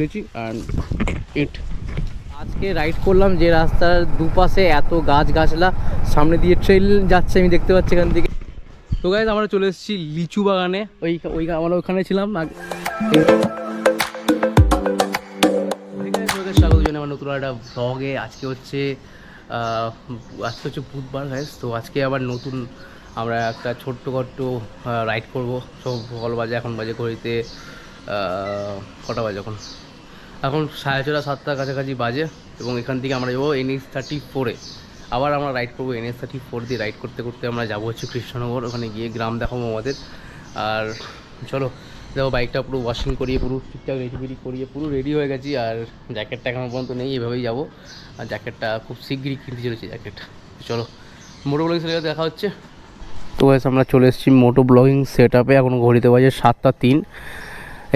ছিঁড়েছি and it আজকে ride করলাম যে রাস্তার দুপাশে এত গাছ গাছলা সামনে দিয়ে ট্রেন যাচ্ছে, আমি দেখতে পাচ্ছি এখান থেকে। তো গাইজ আমরা চলে এসেছি লিচু বাগানে। ওই ওই, আমরা ওখানে ছিলাম। স্বাগত জানাই আমার নতুন একটা ব্লগে আজকে হচ্ছে আজকে হচ্ছে বুধবার গাইজ তো আজকে আবার নতুন আমরা একটা ছোট্ট খট্ট রাইড করব। সব সকাল বাজে, এখন বাজে ঘড়িতে কটা বাজে এখন? এখন সাড়ে ছটা, সাতটার কাছাকাছি বাজে এবং এখান থেকে আমরা যাব এনএস থার্টি ফোরে আবার আমরা রাইড করব এনএস থার্টি ফোর দিয়ে রাইড করতে করতে আমরা যাব হচ্ছে কৃষ্ণনগর, ওখানে গিয়ে গ্রাম দেখাবো আমাদের। আর চলো, দেখো বাইকটা পুরো ওয়াশিং করিয়ে, পুরো ঠিকঠাক রেডি ফেডি করিয়ে, পুরো রেডি হয়ে গেছি আর জ্যাকেটটা এখনও পর্যন্ত নেই, এভাবেই যাব। আর জ্যাকেটটা খুব শীঘ্রই কিনতে চলেছি জ্যাকেট চলো মোটো ব্লগিং সেটা দেখা হচ্ছে। তো আমরা চলে এসেছি মোটো ব্লগিং সেট আপে এখন ঘড়িতে বাজে সাতটা তিন।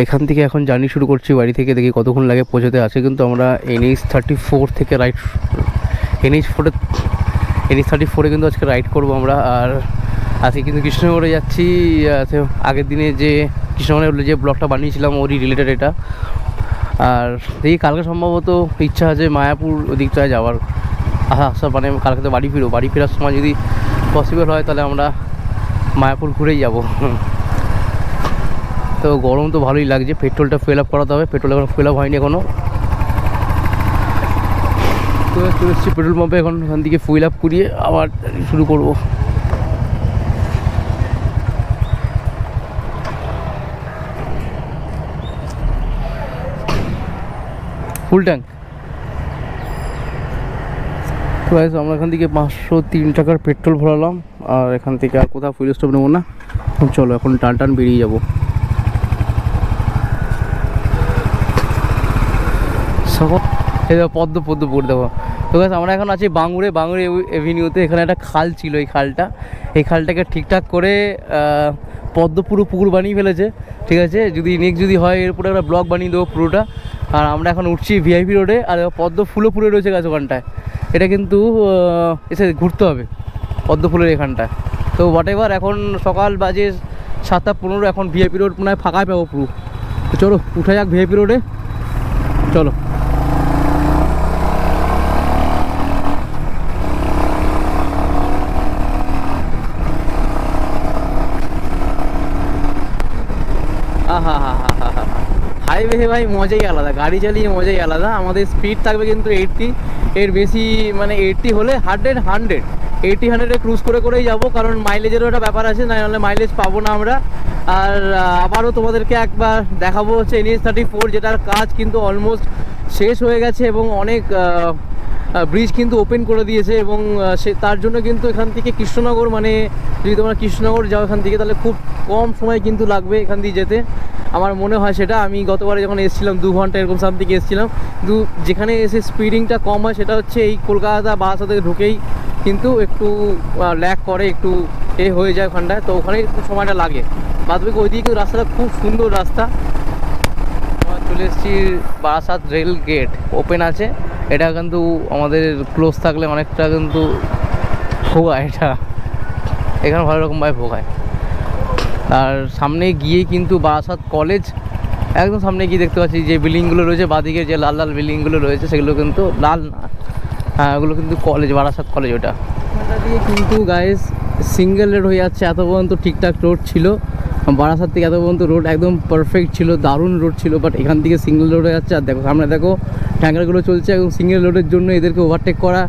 এখান থেকে এখন জার্নি শুরু করছি, বাড়ি থেকে দেখি কতক্ষণ লাগে পৌঁছতে। আছে কিন্তু আমরা এনএইচ থার্টি ফোর থেকে রাইড এনএইচ ফোরে এনএইচ থার্টি ফোরে কিন্তু আজকে রাইড করব আমরা। আর আজকে কিন্তু কৃষ্ণনগরে যাচ্ছি আগের দিনে যে কৃষ্ণনগরে যে ব্লগটা বানিয়েছিলাম, ওরই রিলেটেড এটা। আর দেখি কালকে সম্ভবত ইচ্ছা আছে মায়াপুর ওদিকটায় যাওয়ার। আশা আশা মানে কালকে তো বাড়ি ফিরো বাড়ি ফেরার সময় যদি পসিবল হয়, তাহলে আমরা মায়াপুর ঘুরেই যাব। তো গরম তো ভালোই লাগছে, পেট্রোলটা ফিল আপ করাতে হবে, পেট্রোল এখন ফিল আপ হয়নি এখনও তো চলে পেট্রোল পাম্পে এখন ওখান থেকে ফুয়েল আপ করিয়ে আবার শুরু করব। ফুল ট্যাঙ্ক তো আমরা এখান থেকে পাঁচশো তিন টাকার পেট্রোল ভরালাম, আর এখান থেকে আর কোথাও ফুল স্টপ নেব না। চলো, এখন টান টান বেরিয়ে যাব। সকল এই পদ্ম পদ্ম পুকুর দেবো তো guys, আমরা এখন আছি বাঙুরে বাঙুরে এভিনিউতে এখানে একটা খাল ছিল এই খালটা। এই খালটাকে ঠিকঠাক করে পদ্ম পুরো পুকুর বানিয়ে ফেলেছে। ঠিক আছে? যদি নেক্সট যদি হয় এরপরে একটা ব্লক বানিয়ে দেবো পুরোটা। আর আমরা এখন উঠছি ভিআইপি রোডে আর পদ্ম ফুলও পুরো রয়েছে গাছ ওখানটায়। এটা কিন্তু এসে ঘুরতে হবে পদ্ম ফুলের এখানটায়। তো হোয়াট এভার এখন সকাল বাজে সাতটা পনেরো এখন ভিআইপি রোড মনে হয় ফাঁকাই পাবো পুরো। তো চলো উঠে যাক ভিআইপি রোডে চলো। হাইওয়ে ভাই, মজাই আলাদা। গাড়ি চালিয়ে মজাই আলাদা। আমাদের স্পিড থাকবে কিন্তু এইটটি এর বেশি মানে এইটটি হলে হান্ড্রেড হান্ড্রেড এইটটি হান্ড্রেডে ক্রুজ করে, করেই যাব, কারণ মাইলেজেরও একটা ব্যাপার আছে না হলে মাইলেজ পাবো না আমরা। আর আবারও তোমাদেরকে একবার দেখাবো হচ্ছে এনএস থার্টি ফোর যেটার কাজ কিন্তু অলমোস্ট শেষ হয়ে গেছে এবং অনেক ব্রিজ কিন্তু ওপেন করে দিয়েছে এবং সে তার জন্য কিন্তু এখান থেকে কৃষ্ণনগর মানে যদি তোমরা কৃষ্ণনগর যাও এখান থেকে, তাহলে খুব কম সময় কিন্তু লাগবে এখান দিয়ে যেতে। আমার মনে হয় সেটা, আমি গতবারে যখন এসেছিলাম, দু ঘণ্টা এরকম সামথিং এসেছিলাম, কিন্তু যেখানে এসে স্পিডিংটা কম হয়, সেটা হচ্ছে এই কলকাতা বাসা থেকে ঢুকেই কিন্তু একটু ল্যাক করে, একটু এ হয়ে যায় ওখানটায়। তো ওখানে একটু সময়টা লাগে। বাদ বাকি ওইদিকে কিন্তু রাস্তাটা খুব সুন্দর রাস্তা। চলে এসেছি বারাসাত রেল গেট ওপেন আছে। এটা কিন্তু আমাদের ক্লোজ থাকলে অনেকটা কিন্তু ভোগায় এটা। এখানে ভালো রকমভাবে ভোগায়। আর সামনে গিয়ে কিন্তু বারাসাত কলেজ একদম সামনে গিয়ে দেখতে পাচ্ছি যে বিল্ডিংগুলো রয়েছে, বাদিকে যে লাল লাল বিল্ডিংগুলো রয়েছে, সেগুলো কিন্তু লাল না। হ্যাঁ ওগুলো কিন্তু কলেজ বারাসাত কলেজ ওটা। দিয়ে কিন্তু গায়ে সিঙ্গেল রোড হয়ে যাচ্ছে, এত পর্যন্ত ঠিকঠাক রোড ছিল। বারাসাত থেকে এত পর্যন্ত রোড একদম পারফেক্ট ছিল, দারুণ রোড ছিল বাট এখান থেকে সিঙ্গেল রোডে যাচ্ছে। আর দেখো, সামনে দেখো ট্যাঙ্কারগুলো চলছে এবং সিঙ্গেল রোডের জন্য এদেরকে ওভারটেক করা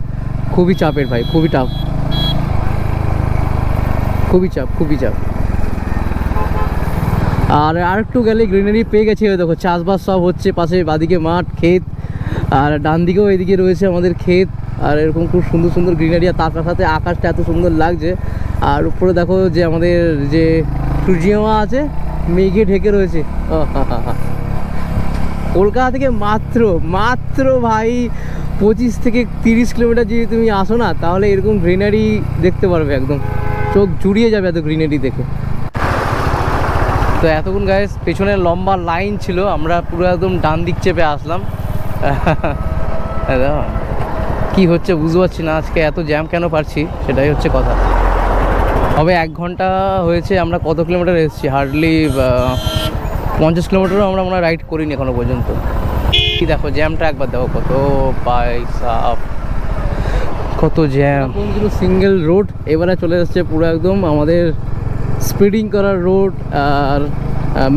খুবই চাপের ভাই, খুবই টাফ খুবই চাপ খুবই চাপ। আর আর একটু গেলে গ্রিনারি পেয়ে গেছে দেখো, চাষবাস সব হচ্ছে পাশে, বাদিকে মাঠ, ক্ষেত, আর ডান দিকেও এদিকে রয়েছে আমাদের ক্ষেত, আর এরকম খুব সুন্দর সুন্দর গ্রিনারি আর তার সাথে আকাশটা এত সুন্দর লাগছে। আর উপরে দেখো যে আমাদের যে সূর্যিমা আছে মেঘে ঢেকে রয়েছে। কলকাতা থেকে মাত্র মাত্র ভাই পঁচিশ থেকে তিরিশ কিলোমিটার যদি তুমি আসো না তাহলে এরকম গ্রিনারি দেখতে পারবে একদম। চোখ জুড়িয়ে যাবে এত গ্রিনারি দেখে। তো এতক্ষণ গায়ে পেছনে লম্বা লাইন ছিল আমরা পুরো একদম ডান দিক চেপে আসলাম। দেখো, কি হচ্ছে বুঝতে পারছি না আজকে এত জ্যাম কেন পারছি সেটাই হচ্ছে কথা। হবে এক ঘণ্টা হয়েছে, আমরা কত কিলোমিটার এসেছি? হার্ডলি পঞ্চাশ কিলোমিটারও আমরা মনে রাইড করিনি এখনও পর্যন্ত। কি দেখো জ্যামটা একবার দেখো, কত পয়সা, কত জ্যাম সিঙ্গেল রোড এবারে চলে এসেছে পুরো একদম আমাদের স্পিডিং করার রোড আর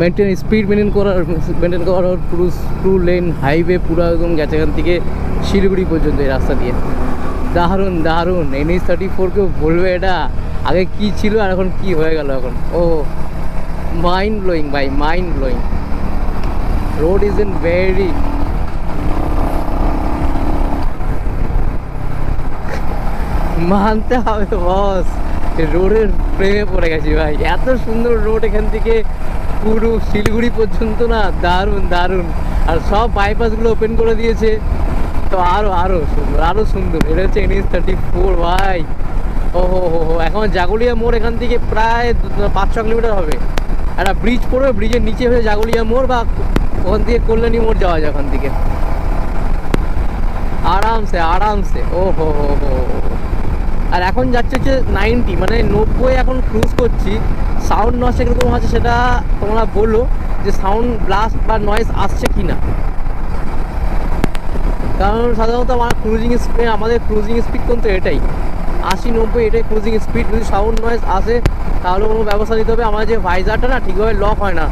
মেনটেন স্পিড মেনটেন করার মেনটেন করার পুরো টু লেন হাইওয়ে পুরো একদম গেছে এখান থেকে শিলিগুড়ি পর্যন্ত এই রাস্তা দিয়ে। দারুণ দারুণ। এনএস থার্টি ফোরকেও বলবে এটা? আগে কি ছিল আর এখন কি হয়ে গেল এখন? ও মাইন্ড ব্লোয়িং ভাই mind blowing road is in very মানতে হবে বস রোডের প্রেমে পড়ে গেছি ভাই। এত সুন্দর রোড এখান থেকে পুরো শিলিগুড়ি পর্যন্ত না, দারুণ দারুণ। আর সব বাইপাসগুলো ওপেন করে দিয়েছে। তো আরও আরও সুন্দর আরও সুন্দর। এটা হচ্ছে এনএস থার্টি ফোর ভাই। ও হো হো হো এখন জাগুলিয়া মোড় এখান থেকে প্রায় পাঁচ, ছ কিলোমিটার হবে। একটা ব্রিজ পড়বে ব্রিজের নিচে হয়ে জাগুলিয়া মোড় বা ওখান থেকে কল্যাণী মোড় যাওয়া যায় ওখান থেকে। আরামসে আরামসে। ও, হো হো হো আর এখন যাচ্ছে হচ্ছে নাইনটি মানে নব্বই এখন ক্রুজ করছি। সাউন্ড নয়েস কীরকম আছে সেটা তোমরা বলো যে সাউন্ড ব্লাস্ট বা নয়েস আসছে কি না কারণ সাধারণত আমার ক্রুজিং স্পিড আমাদের ক্রুজিং স্পিড কিন্তু এটাই। আশি, নব্বই, এটাই ক্রুজিং স্পিড যদি সাউন্ড নয়েস আসে, তাহলে কোনো ব্যবস্থা নিতে হবে। আমার যে ভাইজারটা না, ঠিকভাবে লক হয় না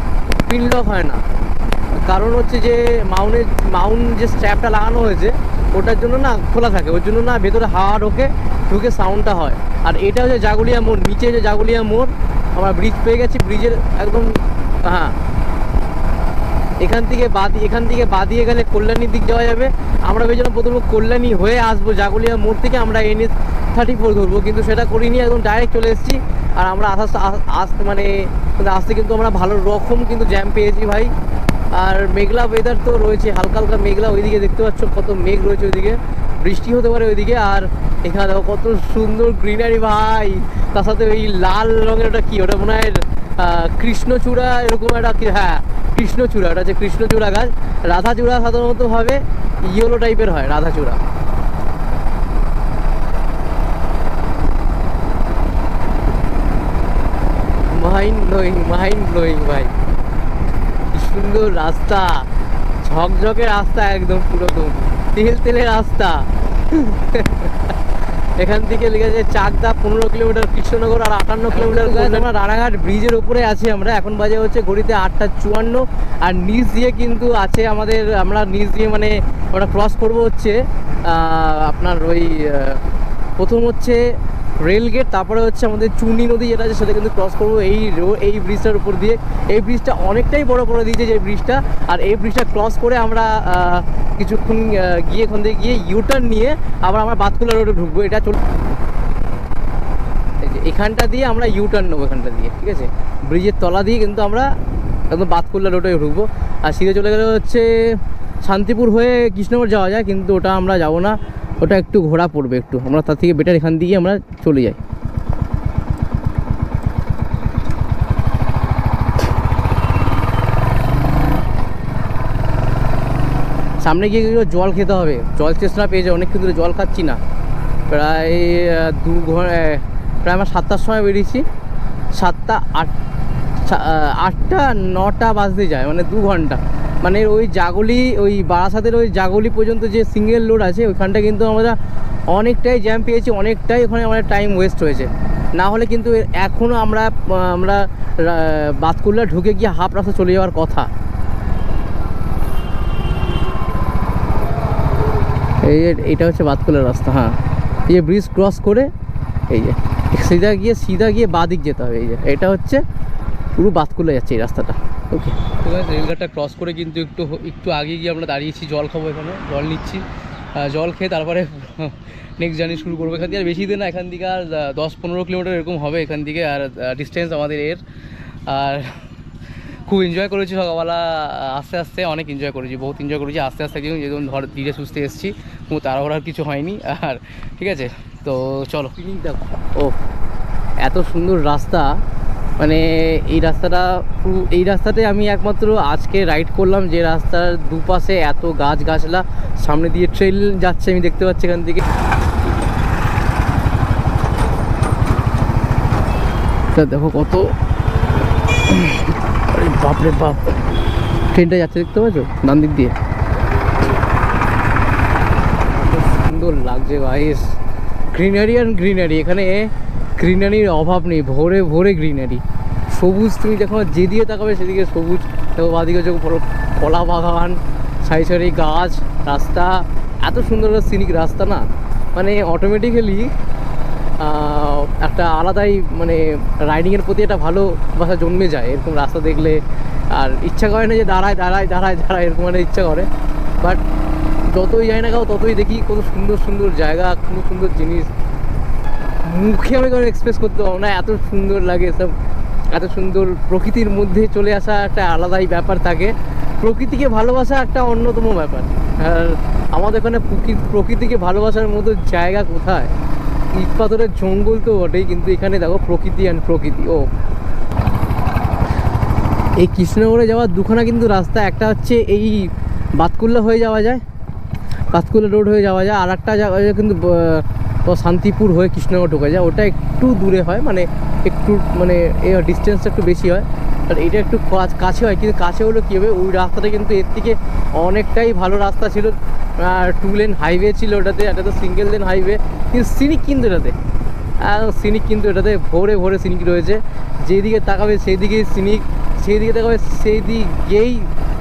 পিন লক হয় না। কারণ হচ্ছে যে মাউনের মাউন্ট যে স্ট্র্যাপটা লাগানো হয়েছে, ওটার জন্য না খোলা থাকে। ওর জন্য না ভেতরে হাওয়া ঢোকে, ঢুকে সাউন্ডটা হয়। আর এটা হচ্ছে জাগুলিয়া মোড়। নিচে যে জাগুলিয়া মোড়, আমরা ব্রিজ পেয়ে গেছি। ব্রিজের একদম হ্যাঁ। এখান থেকে বাদি এখান থেকে বাদিয়ে গেলে কল্যাণীর দিক যাওয়া যাবে। আমরা ভেবেছিলাম প্রথমে কল্যাণী হয়ে আসব, জাগুলিয়া মোড় থেকে আমরা এনএস থার্টি ফোর ধরবো, কিন্তু সেটা করিনি, একদম ডাইরেক্ট চলে এসেছি। আর আমরা আস্তে আসতে মানে আসতে কিন্তু আমরা ভালো রকম কিন্তু জ্যাম পেয়েছি ভাই। আর মেঘলা ওয়েদার তো রয়েছে, হালকা হালকা মেঘলা ওইদিকে দেখতে পাচ্ছ, কত মেঘ রয়েছে ওইদিকে। বৃষ্টি হতে পারে ওইদিকে, আর এখানে কত সুন্দর গ্রিনারি ভাই। তার সাথে ওই লাল রঙের ওটা কি? ওটা মনে হয় কৃষ্ণচূড়া এরকম একটা হ্যাঁ কৃষ্ণচূড়া, ওটা হচ্ছে কৃষ্ণচূড়া গাছ, রাধাচূড়া সাধারণত ভাবে ইয়েলো টাইপের হয়, রাধাচূড়া। ব্লোয়িং ভাই। সুন্দর রাস্তা। ঝকঝকে রাস্তা একদম পুরোদম তেল তেলে রাস্তা। এখান থেকে লেগেছে চাকদা পনেরো কিলোমিটার কৃষ্ণনগর আর আটান্ন কিলোমিটার আমরা রানাঘাট ব্রিজের উপরে আছি আমরা। এখন বাজে হচ্ছে ঘড়িতে আটটা চুয়ান্ন। আর নিচ দিয়ে কিন্তু আছে আমাদের আমরা নিচ দিয়ে মানে ওটা ক্রস করব হচ্ছে আপনার ওই প্রথম হচ্ছে রেল গেট তারপরে হচ্ছে আমাদের চুনি নদী যেটা আছে, সেটা কিন্তু ক্রস করব এই এই ব্রিজটার উপর দিয়ে। এই ব্রিজটা অনেকটাই বড় করে দিয়েছে যে ব্রিজটা আর এই ব্রিজটা ক্রস করে আমরা কিছুক্ষণ গিয়ে ওখান থেকে গিয়ে ইউটার্ন নিয়ে আবার আমরা বাতকুলা রোডে ঢুকবো। এটা চল এখানটা দিয়ে আমরা ইউটার্ন নেব এখানটা দিয়ে, ঠিক আছে? ব্রিজের তলা দিয়ে কিন্তু আমরা একদম বাতকুল্লা রোডে ঢুকবো। আর সিধে চলে গেলে হচ্ছে শান্তিপুর হয়ে কৃষ্ণনগর যাওয়া যায়, কিন্তু ওটা আমরা যাব না। ওটা একটু ঘোরা পড়বে একটু। আমরা তার থেকে বেটার এখান দিয়ে আমরা চলে যাই। সামনে গিয়ে জল খেতে হবে। জল চেষ্টা পেয়ে যায় অনেক কিন্তু জল খাচ্ছি না। প্রায় দু ঘণ্টা প্রায় আমার সাতটার সময় বেরিয়েছি। সাতটা আট আটটা নটা বাজতে যায় মানে দু ঘণ্টা। মানে ওই জাগলি, ওই বারাসাতের ওই জাগলি পর্যন্ত যে সিঙ্গেল রোড আছে, ওইখানটা কিন্তু আমরা অনেকটাই জ্যাম পেয়েছি, অনেকটাই ওখানে আমাদের টাইম ওয়েস্ট হয়েছে। না হলে কিন্তু এখনও আমরা আমরা বাতকুল্লা ঢুকে গিয়ে হাফ রাস্তা চলে যাওয়ার কথা। এই যে, এটা হচ্ছে বাতকুলার রাস্তা হ্যাঁ। এই যে ব্রিজ ক্রস করে, এই যে, সিধা গিয়ে সিধা গিয়ে বাদিক যেতে হবে, এই যে। এটা হচ্ছে পুরো বাতকুলে যাচ্ছে এই রাস্তাটা। ওকে রেলঘাটটা ক্রস করে কিন্তু একটু একটু আগে গিয়ে আমরা দাঁড়িয়েছি জল খাব এখানে জল নিচ্ছি। জল খেয়ে তারপরে নেক্সট জার্নি শুরু করব এখান থেকে আর বেশি দিন না এখান থেকে আর দশ পনেরো কিলোমিটার এরকম হবে এখান থেকে আর ডিস্টেন্স আমাদের এর। আর খুব এনজয় করেছি সকালবেলা আস্তে আস্তে অনেক এনজয় করেছি বহুত এনজয় করেছি আস্তে আস্তে কিন্তু যেরকম ধর ধীরে সুস্থে এসেছি কোনো তাড়াহুড়ার কিছু হয়নি। আর ঠিক আছে তো চলো। দেখো ও এত সুন্দর রাস্তা মানে এই রাস্তাটা এই রাস্তাতে আমি একমাত্র আজকে রাইড করলাম যে রাস্তার দুপাশে এত গাছ গাছলা সামনে দিয়ে ট্রেন যাচ্ছে, আমি দেখতে পাচ্ছি এখান থেকে। দেখো কত। বাপরে বাপ ট্রেনটা যাচ্ছে, দেখতে পাচ্ছ? ডান দিক দিয়ে। সুন্দর লাগছে গাইস গ্রিনারি অ্যান্ড গ্রিনারি এখানে গ্রিনারির অভাব নেই, ভোরে ভোরে গ্রিনারি সবুজ তুমি যখন যেদিকে তাকাবে সেদিকে সবুজ। দেখো বাদিকে যখন কলা বাগান, সারি সারি গাছ, রাস্তা। এত সুন্দর সিনিক রাস্তা না? মানে অটোমেটিক্যালি একটা আলাদাই মানে রাইডিংয়ের প্রতি একটা ভালোবাসা জন্মে যায়। এরকম রাস্তা দেখলে আর ইচ্ছা করে না যে দাঁড়ায় দাঁড়ায় দাঁড়ায় দাঁড়ায়, এরকম মানে ইচ্ছা করে। বাট যতই যাই না কাউ ততই দেখি কত সুন্দর সুন্দর জায়গা কত সুন্দর জিনিস। মুখে আমি কোনো এক্সপ্রেস করতে পারব না, এত সুন্দর লাগে সব, এত সুন্দর প্রকৃতির মধ্যে চলে আসা একটা আলাদাই ব্যাপার থাকে। প্রকৃতিকে ভালোবাসা একটা অন্যতম ব্যাপার। আর আমাদের এখানে প্রকৃতিকে ভালোবাসার মতো জায়গা কোথায়? ইট পাথরের জঙ্গল তো বটেই, কিন্তু এখানে দেখো প্রকৃতি অ্যান্ড প্রকৃতি, ও। এই কৃষ্ণনগরে যাওয়ার দুখানা কিন্তু রাস্তা, একটা হচ্ছে এই বাতকুল্লা হয়ে যাওয়া যায়, বাতকুল্লা রোড হয়ে যাওয়া যায় আর একটা কিন্তু ও শান্তিপুর হয়ে কৃষ্ণনগর ঢোকা যায়। ওটা একটু দূরে হয় মানে একটু মানে এ ডিস্টেন্সটা একটু বেশি হয়। আর এটা একটু কাছে হয়, কিন্তু কাছে হলো কী হবে? ওই রাস্তাটা কিন্তু এর থেকে অনেকটাই ভালো রাস্তা ছিল। টু লেন হাইওয়ে ছিল ওটাতে, একটা তো সিঙ্গেল লেন হাইওয়ে কিন্তু সিনিক কিন্তু এটাতে সিনিক কিন্তু এটাতে ভোরে ভোরে সিনিক রয়েছে। যেদিকে তাকাবে সেই দিকেই সিনিক সেই দিকে তাকাবে সেই দিকেই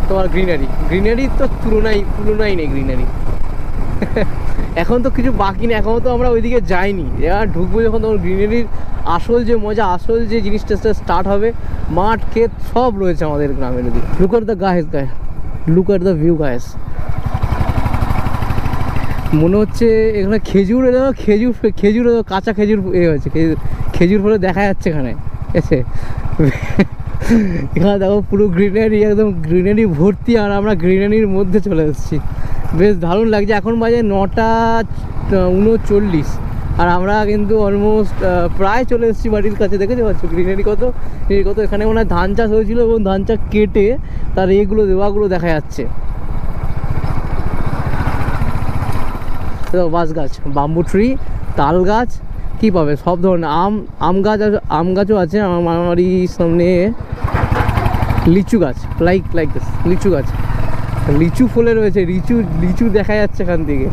তোমার গ্রিনারি গ্রিনারি তো তুলনাই তুলনাই নেই গ্রিনারি এখন তো কিছু বাকি নেই এখনও তো আমরা ওইদিকে যাইনি। এবার ঢুকবো যখন তখন গ্রিনারির আসল যে মজা, আসল যে জিনিসটা সেটা স্টার্ট হবে, মাঠ, ক্ষেত, সব রয়েছে আমাদের গ্রামের ওদিকে। লুক আর দ্য গায়েস গায়ে look are the view guys মনে হচ্ছে এখানে খেজুর এলো, খেজুর খেজুর কাঁচা খেজুর এ হয়েছে, খেজুর খেজুর ফলে দেখা যাচ্ছে এখানে। এসে। এখানে দেখো পুরো গ্রিনারি, একদম গ্রিনারি ভর্তি আর আমরা গ্রিনারির মধ্যে চলে এসেছি। বেশ দারুণ লাগছে। এখন বাজে নটা উনচল্লিশ। আর আমরা কিন্তু অলমোস্ট প্রায় চলে এসেছি বাড়ির কাছে, দেখেছ? পাচ্ছ গ্রিনারি কত? গ্রিনারি কত? এখানে মনে হয় ধান চাষ হয়েছিল এবং ধান চাষ কেটে তার এগুলো, দেওয়াগুলো দেখা যাচ্ছে। বাঁশ গাছ বাম্বু ট্রি তাল গাছ কী পাবে? সব ধরনের আম আম গাছ আম গাছও আছে, আমার বাড়ির সামনে লিচু গাছ লাইক লাইক লিচু গাছ। লিচু ফুলে রয়েছে, লিচু লিচু দেখা যাচ্ছে এখান থেকে।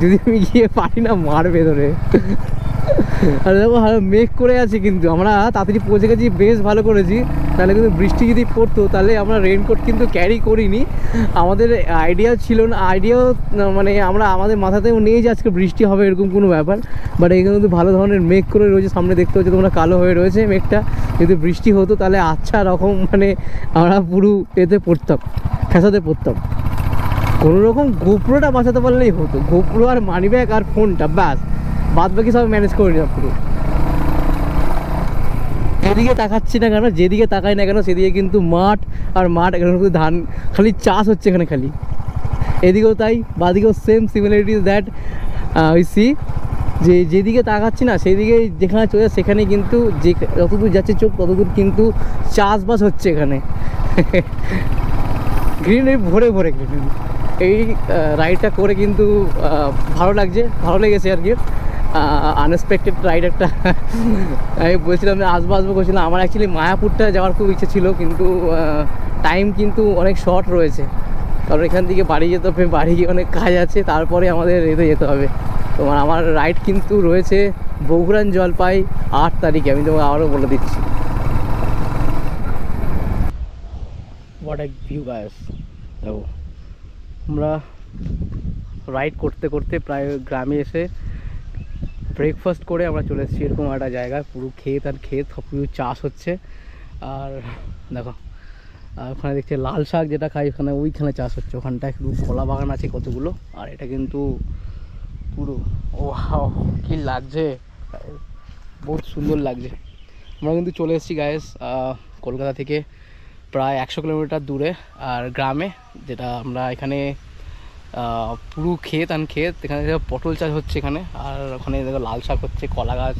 যদি আমি গিয়ে পারি না, মারবে ধরে। আর দেখো ভালো মেঘ করে আছে কিন্তু। আমরা তাড়াতাড়ি পৌঁছে গেছি, বেশ ভালো করেছি। তাহলে কিন্তু বৃষ্টি যদি পড়তো, তাহলে আমরা রেনকোট কিন্তু ক্যারি করিনি। আমাদের আইডিয়া ছিল না আইডিয়াও মানে আমরা আমাদের মাথাতেও নেই যে আজকে বৃষ্টি হবে এরকম কোনো ব্যাপার। বাট এখানে কিন্তু ভালো ধরনের মেঘ করে রয়েছে, সামনে দেখতে হচ্ছে তোমরা কালো হয়ে রয়েছে মেঘটা। যদি বৃষ্টি হতো, তাহলে আচ্ছা রকম মানে আমরা পুরো এতে পড়তাম ফ্যাসাতে পড়তাম। কোনো রকম গোপ্রোটা বাঁচাতে পারলেই হতো। গোপ্রো আর মানি ব্যাগ আর ফোনটা ব্যাস। বাদ বাকি সব ম্যানেজ করে নিলাম পুরো। যেদিকে তাকাচ্ছি না কেন, যেদিকে তাকাই না কেন, সেদিকে কিন্তু মাঠ আর মাঠ এখানে শুধু ধান, খালি চাষ হচ্ছে এখানে খালি। এদিকেও তাই, বাদিকেও সেম সিমিলারিটিস দ্যাট ওই সি যে যেদিকে তাকাচ্ছি না, সেদিকে যেখানে চলে সেখানে কিন্তু যে যতদূর যাচ্ছে চোখ, ততদূর কিন্তু চাষবাস হচ্ছে এখানে। গ্রিনারি ভরে ভরে গ্রিনারি এই রাইডটা করে কিন্তু ভালো লাগছে, ভালো লেগেছে আর কি। আনএক্সপেক্টেড রাইড একটা। আমি বলছিলাম আসব আসব করছিলাম। আমার অ্যাকচুয়ালি মায়াপুরটা যাওয়ার খুব ইচ্ছে ছিল, কিন্তু টাইম কিন্তু অনেক শর্ট রয়েছে। কারণ এখান থেকে বাড়ি যেতে হবে, বাড়ি গিয়ে অনেক কাজ আছে, তারপরে আমাদের এতে যেতে হবে। তোমার আমার রাইড কিন্তু রয়েছে বগুড়ান জলপাই আট তারিখে। আমি তোমাকে আবারও বলে দিচ্ছি। ভিউ আমরা রাইড করতে করতে প্রায় গ্রামে এসে ব্রেকফাস্ট করে আমরা চলে এসেছি এরকম একটা জায়গায়। পুরো ক্ষেত আর ক্ষেত সব কিছু চাষ হচ্ছে। আর দেখো, আর ওখানে দেখছি লাল শাক যেটা খাই, ওখানে ওইখানে চাষ হচ্ছে। ওখানটায় শুধু কলা বাগান আছে কতগুলো, আর এটা কিন্তু পুরো ও কি লাগছে। বহুত সুন্দর লাগছে। আমরা কিন্তু চলে এসেছি গায়েস কলকাতা থেকে প্রায় একশো কিলোমিটার দূরে, আর গ্রামে, যেটা আমরা এখানে পুরো ক্ষেত আন ক্ষেত, এখানে পটল চাষ হচ্ছে এখানে, আর ওখানে দেখো লাল শাক হচ্ছে, কলা গাছ,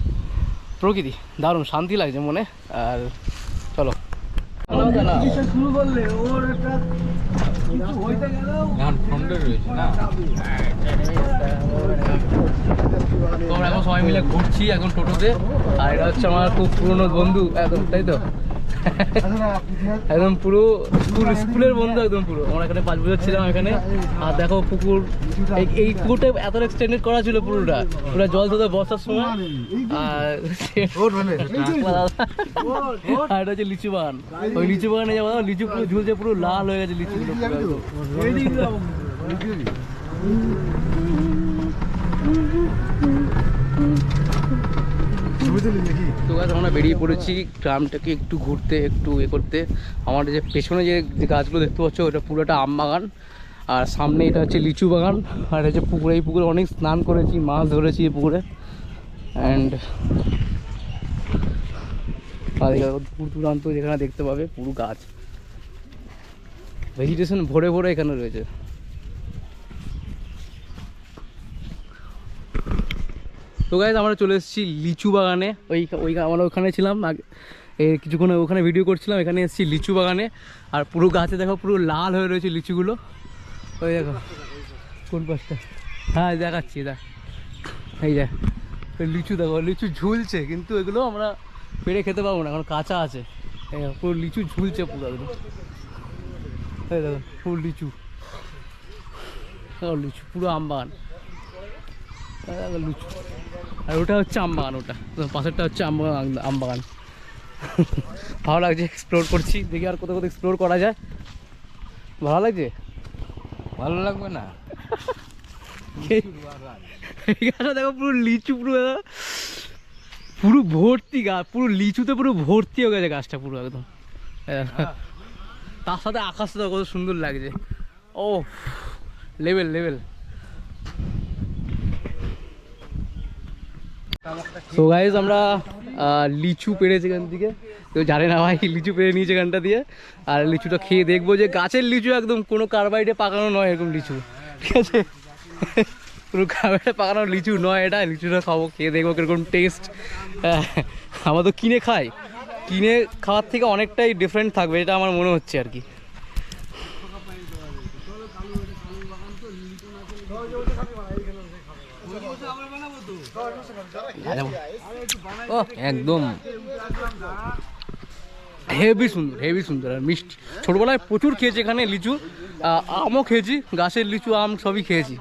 প্রকৃতি, দারুণ, শান্তি লাগছে মনে, আর চলো। আমরা এখন সবাই মিলে ঘুরছি এখন টোটোতে, আর এটা হচ্ছে আমার খুব পুরনো বন্ধু, একদম, তাই তো? একদম পুরো স্কুল স্কুলের বন্ধু একদম পুরো। আমরা এখানে পাঁচ বছর ছিলাম এখানে। আর দেখো পুকুর এই- পুকুরটা এত এক্সটেন্ডেড করা ছিল পুরোটা। পুরো জল ধরে বর্ষার সময়। আর আর এটা হচ্ছে লিচু বাগান। ওই লিচু বাগানে যাব লিচু পুরো ঝুলছে পুরো লাল হয়ে গেছে লিচুগুলো পুরো। তো গাছ আমরা বেরিয়ে পড়েছি, গ্রামটাকে একটু ঘুরতে, একটু এ করতে। আমাদের যে পেছনে যে গাছগুলো দেখতে পাচ্ছ ওটা পুরোটা আম বাগান। আর সামনে এটা হচ্ছে লিচু বাগান। আর হচ্ছে পুকুরে, এই পুকুরে অনেক স্নান করেছি, মাছ ধরেছি এই পুকুরে। অ্যান্ড দূর দূরান্ত যেখানে দেখতে পাবে, পুরো গাছ। ভেজিটেশন ভরে ভরে এখানে রয়েছে। তো গাইজ আমরা চলে এসেছি লিচু বাগানে। ওই ওই আমরা ওখানে ছিলাম কিছুক্ষণ ওখানে ভিডিও করছিলাম, এখানে এসেছি লিচু বাগানে। আর পুরো গাছে দেখো, পুরো লাল হয়ে রয়েছে লিচুগুলো। ওই দেখো, কোন পাশটা? হ্যাঁ দেখাচ্ছি, দেখ। এই দেখ লিচু দেখো, লিচু ঝুলছে, কিন্তু এগুলো আমরা পেড়ে খেতে পারব না, এখন কাঁচা আছে। পুরো লিচু ঝুলছে পুরো একদম। এই দেখো পুরো লিচু। লিচু, পুরো আম বাগান। লিচু। আর ওটা হচ্ছে আম বাগান ওটা। পাশেরটা হচ্ছে আম বাগান আম বাগান। ভালো লাগছে এক্সপ্লোর করছি। দেখি আর কোথাও কোথাও এক্সপ্লোর করা যায়। ভালো লাগছে? ভালো লাগবে না। গাছটা দেখো পুরো লিচু পুরো পুরো ভর্তি গাছ পুরো লিচুতে পুরো ভর্তি হয়ে গেছে গাছটা পুরো একদম। তার সাথে আকাশটা কত সুন্দর লাগছে। ও লেভেল লেভেল তো গাইজ আমরা লিচু পেড়েছি এখান থেকে। কেউ জানে না ভাই, লিচু পেড়ে নিয়েছে এখানটা দিয়ে। আর লিচুটা খেয়ে দেখব যে গাছের লিচু একদম, কোনো কার্বাইডে পাকানো নয় এরকম লিচু। ঠিক আছে? পুরো কার্বাইডে পাকানো লিচু নয় এটা, লিচুটা খাব, খেয়ে দেখব কীরকম টেস্ট আমরা তো কিনে খাই। কিনে খাওয়ার থেকে অনেকটাই ডিফারেন্ট থাকবে, এটা আমার মনে হচ্ছে আর কি। ও, একদম। হেভি সুন্দর হেভি সুন্দর আর মিষ্টি। ছোটবেলায় প্রচুর খেয়েছি এখানে লিচু আমও খেয়েছি, গাছের লিচু, আম সবই খেয়েছি।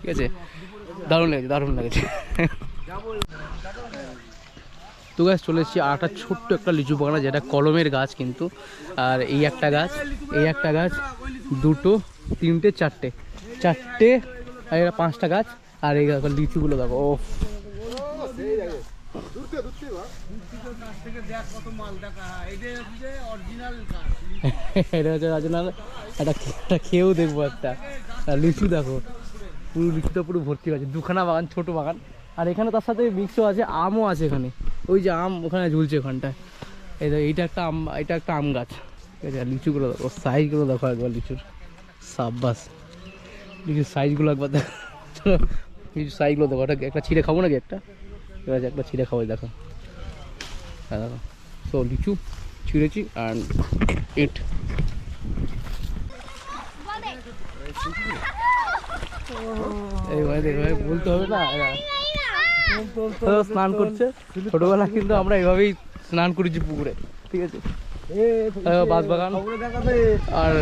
ঠিক আছে? দারুণ লেগেছে দারুণ লেগেছে। তো গাছ চলে এসেছি আর একটা ছোট্ট একটা লিচু বাগান, যেটা কলমের গাছ কিন্তু। আর এই একটা গাছ, এই একটা গাছ, দুটো, তিনটে, চারটে। চারটে, আর এটা পাঁচটা গাছ। আর এই দেখো, লিচুগুলো দেখো ও এটা হচ্ছে একটা খেয়েও দেখব একটা। লিচু দেখো, পুরো লিচুটা পুরো ভর্তি আছে, দুখানা বাগান, ছোট বাগান। আর এখানে তার সাথে মিক্সও আছে, আমও আছে এখানে। ওই যে আম ওখানে ঝুলছে ওখানটায়। এই দেখো এইটা একটা আম, এটা একটা আম গাছ। ঠিক আছে লিচুগুলো দেখো সাইজগুলো দেখো একবার লিচুর। সাব্বাস। লিচুর সাইজগুলো একবার দেখো। লিচুর সাইজগুলো দেখো ওটা একটা ছিঁড়ে খাব নাকি একটা আছে একটা ছিঁড়ে খাব দেখো হ্যাঁ তো লিচু ছিঁড়েছি অ্যান্ড ইট এইভাবে দেখো ভাই বলতে হবে না স্নান করছে ছোটবেলা কিন্তু আমরা এভাবেই স্নান করেছি পুকুরে ঠিক আছে বাস বাগান আর